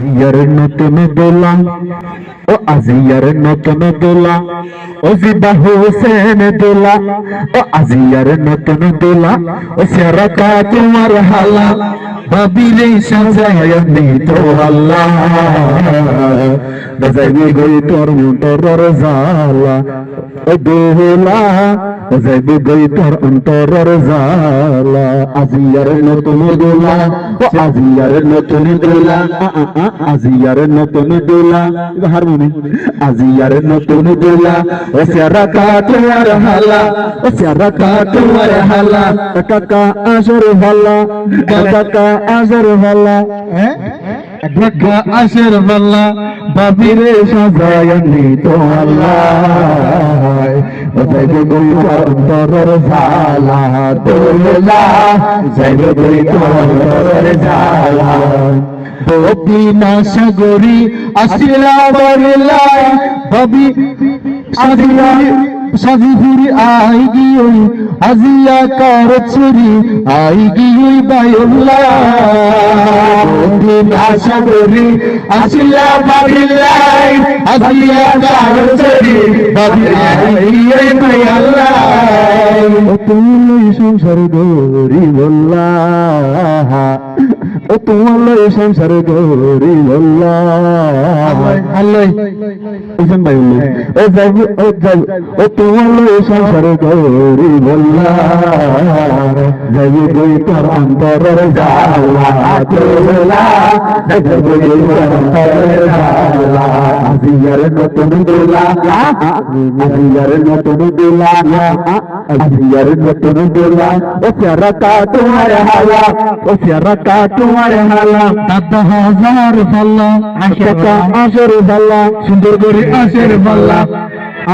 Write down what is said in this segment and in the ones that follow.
আজিয়ার নতুন দোলা ও আজিয়ার নতুন দোলা ও জিবা হোসেন দোলা ও আজিয়ার নতুন দোলা ও সেরাকা তোমার হালা বাবিরে সাজায় দিত আল্লাহ। বাজাইবে গই তোর অন্তরের জালা ও দোলা বাজাইবে গই তোর অন্তরের জালা আজিয়ার নতুন দোলা, ও আজিয়ার নতুন দোলা আজিয়ার নতুন দোলা। হারমোনি, আজিয়ার নতুন দোলা, ও সেরা কাটুয়ার হালা, ও সেরা কাটুয়ার হালা। কাকা আসর হালা কাকা হালা হ্যাঁ ঢাকা আসর হালা বাবিরে সাজায় নিত আল্লাহ। জালা দোলা যাইবে গই অন্তরের জালা বদিনা সাগরি আসিলা বরিলাই ববি সাজিয়া ফিরি আই গিয়ে আজিয়া কার ছুরি, আই গিয়ে বায়ুল্লাহ বদিনা সাগরি আসিলা বাবিল্লাই কার ছুরি ও তোমার সংসার গরি আল্লাহ ভাই ও যাইব ও যাইব ও তোমার সংসার গরি বল্লাহ যাইব গই তোর অন্তরের জালা তোলা যাইব গই তোর অন্তরের জালা আজিয়ার নতুন দোলা। আজিয়ার নতুন দোলা। আজিয়ার নতুন দোলা। ও প্যারা কা তোমার হালা ও প্যারা কা তোমার হালা দাদা হাজার পাল্লা আশকা আসর পাল্লা, সুন্দর করে আসের পাল্লা,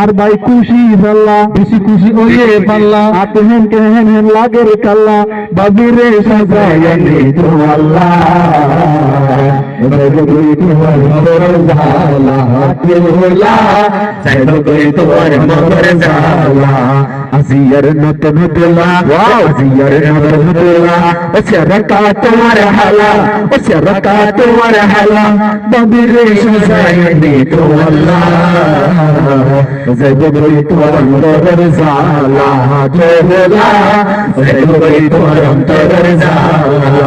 আর ভাই খুশি পাল্লা, বেশি খুশি ওয়ে পাল্লা আতে হেন কেহেন হেন লাগের কাল্লা, বাবিরে সাজায় নে তো আল্লাহ যাইব গই তোমার আজিয়ার নতুন দোলা আজিয়ার নতুন দোলা ও সেরকা তোমার হালা ও সেরকা তোমার হালা বাবিরে সাজায় নে তো আল্লাহ। যাইব গই তোমার মদর জালা তোলা যাইব গই তোমার অন্তরের জালা